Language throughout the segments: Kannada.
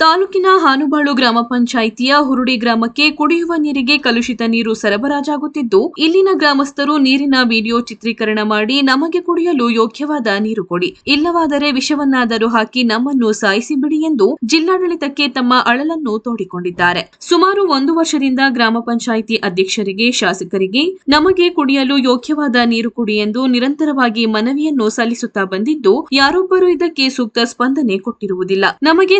ತಾಲೂಕಿನ ಹಾನುಬಾಳು ಗ್ರಾಮ ಪಂಚಾಯಿತಿಯ ಹುರುಡಿ ಗ್ರಾಮಕ್ಕೆ ಕುಡಿಯುವ ನೀರಿಗೆ ಕಲುಷಿತ ನೀರು ಸರಬರಾಜಾಗುತ್ತಿದ್ದು, ಇಲ್ಲಿನ ಗ್ರಾಮಸ್ಥರು ನೀರಿನ ವಿಡಿಯೋ ಚಿತ್ರೀಕರಣ ಮಾಡಿ ನಮಗೆ ಕುಡಿಯಲು ಯೋಗ್ಯವಾದ ನೀರು ಕೊಡಿ. ಇಲ್ಲವಾದರೆ ವಿಷವನ್ನಾದರೂ ಹಾಕಿ ನಮ್ಮನ್ನು ಸಾಯಿಸಿಬಿಡಿ ಎಂದು ಜಿಲ್ಲಾಡಳಿತಕ್ಕೆ ತಮ್ಮ ಅಳಲನ್ನು ತೋಡಿಕೊಂಡಿದ್ದಾರೆ. ಸುಮಾರು ಒಂದು ವರ್ಷದಿಂದ ಗ್ರಾಮ ಪಂಚಾಯಿತಿ ಅಧ್ಯಕ್ಷರಿಗೆ, ಶಾಸಕರಿಗೆ ನಮಗೆ ಕುಡಿಯಲು ಯೋಗ್ಯವಾದ ನೀರು ಕೊಡಿ ಎಂದು ನಿರಂತರವಾಗಿ ಮನವಿಯನ್ನು ಸಲ್ಲಿಸುತ್ತಾ ಬಂದಿದ್ದು, ಯಾರೊಬ್ಬರೂ ಇದಕ್ಕೆ ಸೂಕ್ತ ಸ್ಪಂದನೆ ಕೊಟ್ಟಿರುವುದಿಲ್ಲ. ನಮಗೆ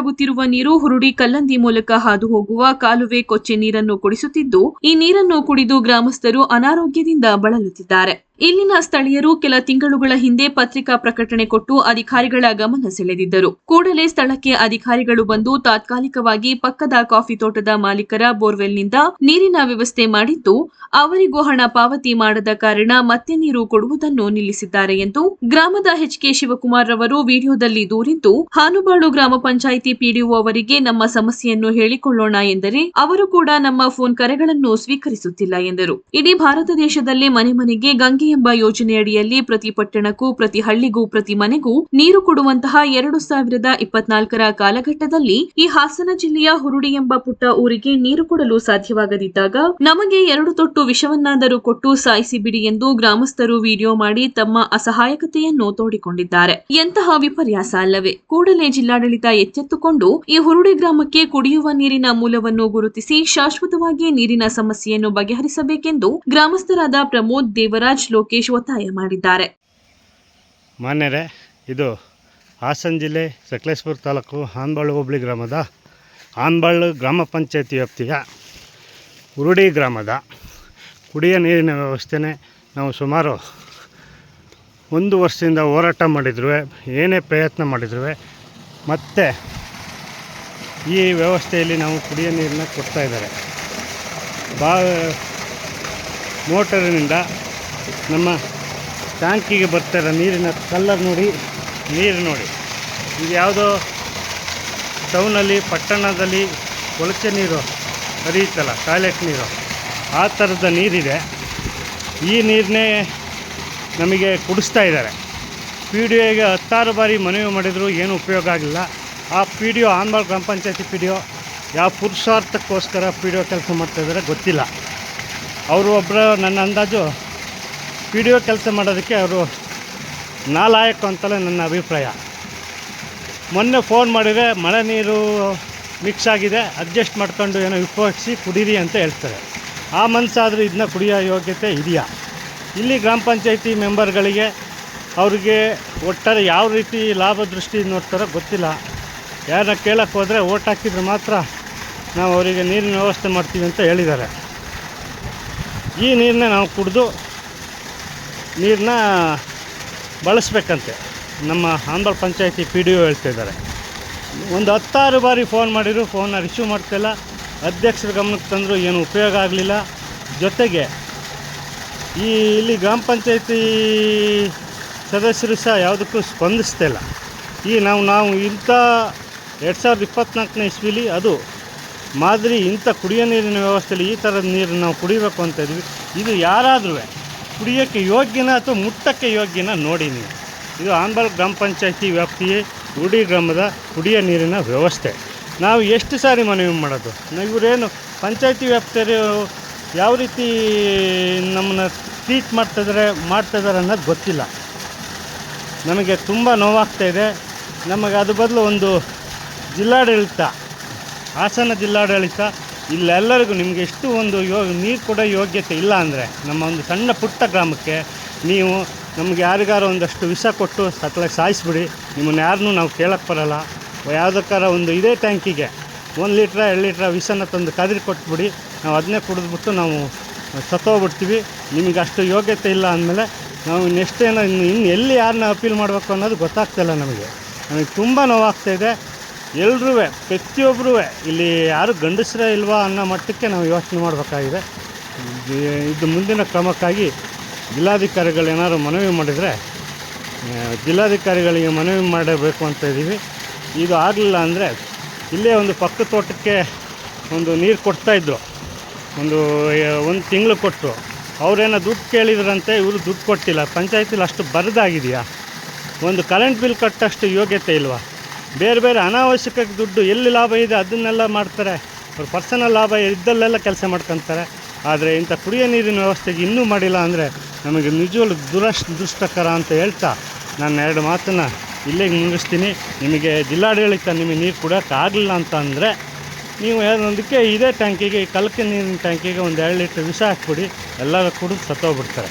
ಸರಬರಾಜಾಗುತ್ತಿರುವ ನೀರು ಹುರುಡಿ ಕಲ್ಲಂದಿ ಮೂಲಕ ಹಾದು ಹೋಗುವ ಕಾಲುವೆ ಕೊಚ್ಚೆ ನೀರನ್ನು ಕುಡಿಸುತ್ತಿದ್ದು, ಈ ನೀರನ್ನು ಕುಡಿದು ಗ್ರಾಮಸ್ಥರು ಅನಾರೋಗ್ಯದಿಂದ ಬಳಲುತ್ತಿದ್ದಾರೆ. ಇಲ್ಲಿನ ಸ್ಥಳೀಯರು ಕೆಲ ತಿಂಗಳುಗಳ ಹಿಂದೆ ಪತ್ರಿಕಾ ಪ್ರಕಟಣೆ ಕೊಟ್ಟು ಅಧಿಕಾರಿಗಳ ಗಮನ ಸೆಳೆದಿದ್ದರು. ಕೂಡಲೇ ಸ್ಥಳಕ್ಕೆ ಅಧಿಕಾರಿಗಳು ಬಂದು ತಾತ್ಕಾಲಿಕವಾಗಿ ಪಕ್ಕದ ಕಾಫಿ ತೋಟದ ಮಾಲೀಕರ ಬೋರ್ವೆಲ್ನಿಂದ ನೀರಿನ ವ್ಯವಸ್ಥೆ ಮಾಡಿದ್ದು, ಅವರಿಗೂ ಹಣ ಪಾವತಿ ಮಾಡದ ಕಾರಣ ಮತ್ತೆ ನೀರು ಕೊಡುವುದನ್ನು ನಿಲ್ಲಿಸಿದ್ದಾರೆ ಎಂದು ಗ್ರಾಮದ ಎಚ್ ಕೆ ಶಿವಕುಮಾರ್ ರವರು ವಿಡಿಯೋದಲ್ಲಿ ದೂರಿದ್ದು, ಹಾನುಬಾಳು ಗ್ರಾಮ ಪಂಚಾಯಿತಿ ಪಿಡಿಒ ಅವರಿಗೆ ನಮ್ಮ ಸಮಸ್ಯೆಯನ್ನು ಹೇಳಿಕೊಳ್ಳೋಣ ಎಂದರೆ ಅವರು ಕೂಡ ನಮ್ಮ ಫೋನ್ ಕರೆಗಳನ್ನು ಸ್ವೀಕರಿಸುತ್ತಿಲ್ಲ ಎಂದರು. ಇಡೀ ಭಾರತ ದೇಶದಲ್ಲೇ ಮನೆ ಮನೆಗೆ ಗಂಗೆ ಎಂಬ ಯೋಜನೆಯಡಿಯಲ್ಲಿ ಪ್ರತಿ ಪಟ್ಟಣಕ್ಕೂ, ಪ್ರತಿ ಹಳ್ಳಿಗೂ, ಪ್ರತಿ ಮನೆಗೂ ನೀರು ಕೊಡುವಂತಹ ಎರಡು ಸಾವಿರದ ಇಪ್ಪತ್ನಾಲ್ಕರ ಕಾಲಘಟ್ಟದಲ್ಲಿ ಈ ಹಾಸನ ಜಿಲ್ಲೆಯ ಹುರುಡಿ ಎಂಬ ಪುಟ್ಟ ಊರಿಗೆ ನೀರು ಕೊಡಲು ಸಾಧ್ಯವಾಗದಿದ್ದಾಗ ನಮಗೆ ಎರಡು ತೊಟ್ಟು ವಿಷವನ್ನಾದರೂ ಕೊಟ್ಟು ಸಾಯಿಸಿಬಿಡಿ ಎಂದು ಗ್ರಾಮಸ್ಥರು ವಿಡಿಯೋ ಮಾಡಿ ತಮ್ಮ ಅಸಹಾಯಕತೆಯನ್ನು ತೋಡಿಕೊಂಡಿದ್ದಾರೆ. ಎಂತಹ ವಿಪರ್ಯಾಸ ಅಲ್ಲವೇ. ಕೂಡಲೇ ಜಿಲ್ಲಾಡಳಿತ ಎಚ್ಚೆತ್ತುಕೊಂಡು ಈ ಹುರುಡಿ ಗ್ರಾಮಕ್ಕೆ ಕುಡಿಯುವ ನೀರಿನ ಮೂಲವನ್ನು ಗುರುತಿಸಿ ಶಾಶ್ವತವಾಗಿ ನೀರಿನ ಸಮಸ್ಯೆಯನ್ನು ಬಗೆಹರಿಸಬೇಕೆಂದು ಗ್ರಾಮಸ್ಥರಾದ ಪ್ರಮೋದ್ ದೇವರಾಜ್ ಲೋಕೇಶ್ ಒತ್ತಾಯ ಮಾಡಿದ್ದಾರೆ. ಮಾನ್ಯರೇ, ಇದು ಹಾಸನ ಜಿಲ್ಲೆ ಸಕಲೇಶ್ಪುರ ತಾಲೂಕು ಹಾನ್ಬಾಳು ಹೋಬಳಿ ಗ್ರಾಮದ ಹಾನ್ಬಾಳು ಗ್ರಾಮ ಪಂಚಾಯತಿ ವ್ಯಾಪ್ತಿಯ ಉರುಡಿ ಗ್ರಾಮದ ಕುಡಿಯ ನೀರಿನ ವ್ಯವಸ್ಥೆನೇ ನಾವು ಸುಮಾರು ಒಂದು ವರ್ಷದಿಂದ ಹೋರಾಟ ಮಾಡಿದ್ರು ಏನೇ ಪ್ರಯತ್ನ ಮಾಡಿದ್ರು ಮತ್ತು ಈ ವ್ಯವಸ್ಥೆಯಲ್ಲಿ ನಾವು ಕುಡಿಯ ನೀರನ್ನ ಕೊಡ್ತಾ ಇದ್ದಾರೆ. ಬಾ, ಮೋಟರಿನಿಂದ ನಮ್ಮ ಟ್ಯಾಂಕಿಗೆ ಬರ್ತಾರೆ ನೀರಿನ ಕಲ್ಲರ್ ನೋಡಿ, ನೀರು ನೋಡಿ. ಇದು ಯಾವುದೋ ಟೌನಲ್ಲಿ, ಪಟ್ಟಣದಲ್ಲಿ ಕೊಳಚೆ ನೀರು ಹರಿಯುತ್ತಲ್ಲ, ಟಾಯ್ಲೆಟ್ ನೀರು. ಆ ಥರದ ನೀರಿದೆ. ಈ ನೀರನ್ನೇ ನಮಗೆ ಕುಡಿಸ್ತಾ ಇದ್ದಾರೆ. ಪಿ ಡಿ ಒಗೆ ಹತ್ತಾರು ಬಾರಿ ಮನವಿ ಮಾಡಿದರೂ, ಏನು ಉಪಯೋಗ ಆಗಿಲ್ಲ. ಆ ಪಿ ಡಿ ಒ ಆನ್ಬಾಲ್ ಗ್ರಾಮ ಪಂಚಾಯತಿ ಪಿ ಡಿ ಒ, ಯಾವ ಪುರುಷಾರ್ಥಕ್ಕೋಸ್ಕರ ಪಿ ಡಿ ಒ ಕೆಲಸ ಮಾಡ್ತಾಯಿದ್ದಾರೆ ಗೊತ್ತಿಲ್ಲ. ಅವರು ಒಬ್ಬರು ನನ್ನ ಅಂದಾಜು ಪಿ ಡಿ ಒ ಕೆಲಸ ಮಾಡೋದಕ್ಕೆ ಅವರು ನಾಲಾಯಕ ಅಂತಲೇ ನನ್ನ ಅಭಿಪ್ರಾಯ. ಮೊನ್ನೆ ಫೋನ್ ಮಾಡಿದರೆ ಮಳೆ ನೀರು ಮಿಕ್ಸ್ ಆಗಿದೆ ಅಡ್ಜಸ್ಟ್ ಮಾಡ್ಕೊಂಡು ಏನೋ ಉಪಯೋಗಿಸಿ ಕುಡೀರಿ ಅಂತ ಹೇಳ್ತಾರೆ. ಆ ಮನಸ್ಸಾದರೂ ಇದನ್ನ ಕುಡಿಯೋ ಯೋಗ್ಯತೆ ಇದೆಯಾ? ಇಲ್ಲಿ ಗ್ರಾಮ ಪಂಚಾಯತಿ ಮೆಂಬರ್ಗಳಿಗೆ ಅವ್ರಿಗೆ ಒಟ್ಟಾರೆ ಯಾವ ರೀತಿ ಲಾಭ ದೃಷ್ಟಿ ನೋಡ್ತಾರೋ ಗೊತ್ತಿಲ್ಲ. ಯಾರನ್ನ ಕೇಳಕ್ಕೆ ಹೋದರೆ ಓಟ್ ಹಾಕಿದ್ರೆ ಮಾತ್ರ ನಾವು ಅವರಿಗೆ ನೀರಿನ ವ್ಯವಸ್ಥೆ ಮಾಡ್ತೀವಿ ಅಂತ ಹೇಳಿದ್ದಾರೆ. ಈ ನೀರನ್ನ ನಾವು ಕುಡಿದು ನೀರನ್ನ ಬಳಸಬೇಕಂತೆ. ನಮ್ಮ ಆಂಧ್ರ ಪಂಚಾಯತಿ ಪಿ ಡಿ ಒ ಹೇಳ್ತಿದ್ದಾರೆ ಒಂದು ಹತ್ತಾರು ಬಾರಿ ಫೋನ್ ಮಾಡಿದ್ರು, ಫೋನ್ನ ರಿಸೀವ್ ಮಾಡ್ತಿಲ್ಲ. ಅಧ್ಯಕ್ಷರ ಗಮನಕ್ಕೆ ತಂದರೂ ಏನು ಉಪಯೋಗ ಆಗಲಿಲ್ಲ. ಜೊತೆಗೆ ಈ ಇಲ್ಲಿ ಗ್ರಾಮ ಪಂಚಾಯತಿ ಸದಸ್ಯರು ಸಹ ಯಾವುದಕ್ಕೂ ಸ್ಪಂದಿಸ್ತಿಲ್ಲ ಈ ನಾವು ನಾವು ಇಂಥ ಎರಡು ಸಾವಿರದ ಇಪ್ಪತ್ತ್ನಾಲ್ಕನೇ ಇಸ್ವಿಲಿ ಅದು ಮಾದರಿ ಇಂಥ ಕುಡಿಯೋ ನೀರಿನ ವ್ಯವಸ್ಥೆಯಲ್ಲಿ ಈ ಥರದ ನೀರು ನಾವು ಕುಡಿಬೇಕು ಅಂತ ಇದ್ವಿ. ಇದು ಯಾರಾದರೂ ಕುಡಿಯೋಕ್ಕೆ ಯೋಗ್ಯನ ಅಥವಾ ಮುಟ್ಟಕ್ಕೆ ಯೋಗ್ಯನ ನೋಡಿ ನೀವು. ಇದು ಆನ್ಬಲ್ ಗ್ರಾಮ ಪಂಚಾಯತಿ ವ್ಯಾಪ್ತಿಯ ಉಡಿ ಗ್ರಾಮದ ಕುಡಿಯೋ ನೀರಿನ ವ್ಯವಸ್ಥೆ. ನಾವು ಎಷ್ಟು ಸಾರಿ ಮನವಿ ಮಾಡೋದು? ಇವರೇನು ಪಂಚಾಯತಿ ವ್ಯಾಪ್ತಿಯವರು ಯಾವ ರೀತಿ ನಮ್ಮನ್ನ ಟ್ರೀಟ್ ಮಾಡ್ತಿದ್ದಾರೆ ಮಾಡ್ತಿದ್ದಾರೆ ಅನ್ನೋದು ಗೊತ್ತಿಲ್ಲ. ನಮಗೆ ತುಂಬ ನೋವಾಗ್ತಾ ಇದೆ. ನಮಗೆ ಅದು ಬದಲು ಒಂದು ಜಿಲ್ಲಾಡಳಿತ, ಹಾಸನ ಜಿಲ್ಲಾಡಳಿತ ಇಲ್ಲೆಲ್ಲರಿಗೂ ನಿಮಗೆ ಎಷ್ಟು ಒಂದು ಯೋ ನೀರು ಕೂಡ ಯೋಗ್ಯತೆ ಇಲ್ಲ ಅಂದರೆ ನಮ್ಮ ಒಂದು ಸಣ್ಣ ಪುಟ್ಟ ಗ್ರಾಮಕ್ಕೆ ನೀವು ನಮ್ಗೆ ಯಾರಿಗಾರ ಒಂದಷ್ಟು ವಿಷ ಕೊಟ್ಟು ಸಕಲ ಸಾಯಿಸ್ಬಿಡಿ. ನಿಮ್ಮನ್ನು ಯಾರನ್ನೂ ನಾವು ಕೇಳಕ್ಕೆ ಬರೋಲ್ಲ. ಯಾವುದಕ್ಕಾರ ಒಂದು ಇದೇ ಟ್ಯಾಂಕಿಗೆ ಒಂದು ಲೀಟ್ರ, ಎರಡು ಲೀಟ್ರ ವಿಷನ ತಂದು ಕದ್ರಿ ಕೊಟ್ಬಿಡಿ. ನಾವು ಅದನ್ನೇ ಕುಡಿದ್ಬಿಟ್ಟು ನಾವು ಸತ್ತೋಗ್ಬಿಡ್ತೀವಿ. ನಿಮಗೆ ಅಷ್ಟು ಯೋಗ್ಯತೆ ಇಲ್ಲ ಅಂದಮೇಲೆ ನಾವು ನೆಕ್ಸ್ಟ್ ಏನೋ ಇನ್ನು ಇನ್ನು ಎಲ್ಲಿ ಯಾರನ್ನ ಅಪೀಲ್ ಮಾಡಬೇಕು ಅನ್ನೋದು ಗೊತ್ತಾಗ್ತಿಲ್ಲ ನಮಗೆ. ನಮಗೆ ತುಂಬ ನೋವಾಗ್ತಾಯಿದೆ ಎಲ್ರೂ ಪ್ರತಿಯೊಬ್ಬರೂ ಇಲ್ಲಿ ಯಾರು ಗಂಡಸರೇ ಇಲ್ವಾ ಅನ್ನೋ ಮಟ್ಟಕ್ಕೆ ನಾವು ಯೋಚನೆ ಮಾಡಬೇಕಾಗಿದೆ. ಇದು- ಮುಂದಿನ ಕ್ರಮಕ್ಕಾಗಿ ಜಿಲ್ಲಾಧಿಕಾರಿಗಳು ಏನಾದ್ರು ಮನವಿ ಮಾಡಿದರೆ ಜಿಲ್ಲಾಧಿಕಾರಿಗಳಿಗೆ ಮನವಿ ಮಾಡಬೇಕು ಅಂತ ಇದ್ದೀವಿ. ಇದು ಆಗಲಿಲ್ಲ ಅಂದರೆ ಇಲ್ಲೇ ಒಂದು ಪಕ್ಕ ತೋಟಕ್ಕೆ ಒಂದು ನೀರು ಕೊಡ್ತಾಯಿದ್ರು ಒಂದು ಒಂದು ತಿಂಗಳು ಕೊಟ್ಟರು ಅವರೇನೋ ದುಡ್ಡು ಕೇಳಿದ್ರಂತೆ, ಇವರು ದುಡ್ಡು ಕೊಟ್ಟಿಲ್ಲ. ಪಂಚಾಯತಿಲಿ ಅಷ್ಟು ಬರದಾಗಿದೆಯಾ? ಒಂದು ಕರೆಂಟ್ ಬಿಲ್ ಕಟ್ಟಷ್ಟು ಯೋಗ್ಯತೆ ಇಲ್ವಾ? ಬೇರೆ ಬೇರೆ ಅನಾವಶ್ಯಕ ದುಡ್ಡು ಎಲ್ಲಿ ಲಾಭ ಇದೆ ಅದನ್ನೆಲ್ಲ ಮಾಡ್ತಾರೆ. ಅವ್ರ ಪರ್ಸನಲ್ ಲಾಭ ಇದ್ದಲ್ಲೆಲ್ಲ ಕೆಲಸ ಮಾಡ್ಕೊತಾರೆ. ಆದರೆ ಇಂಥ ಕುಡಿಯೋ ನೀರಿನ ವ್ಯವಸ್ಥೆಗೆ ಇನ್ನೂ ಮಾಡಿಲ್ಲ ಅಂದರೆ ನಮಗೆ ನಿಜವಾಗ್ಲು ದುರಶ್ ದುಷ್ಟಕರ ಅಂತ ಹೇಳ್ತಾ ನಾನು ಎರಡು ಮಾತನ್ನು ಇಲ್ಲಿಗೆ ಮುಗಿಸ್ತೀನಿ. ನಿಮಗೆ ಜಿಲ್ಲಾಡಳಿತ ನಿಮಗೆ ನೀರು ಕುಡಿಯೋಕ್ಕಾಗಲಿಲ್ಲ ಅಂತ ಅಂದರೆ ನೀವು ಏನೊಂದಕ್ಕೆ ಇದೇ ಟ್ಯಾಂಕಿಗೆ ಕಲಕ ನೀರಿನ ಟ್ಯಾಂಕಿಗೆ ಒಂದು ಎರಡು ಲೀಟ್ರ್ ವಿಷ ಹಾಕ್ಬಿಡಿ, ಎಲ್ಲರೂ ಕುಡಿದು ಸತ್ತೋಗ್ಬಿಡ್ತಾರೆ.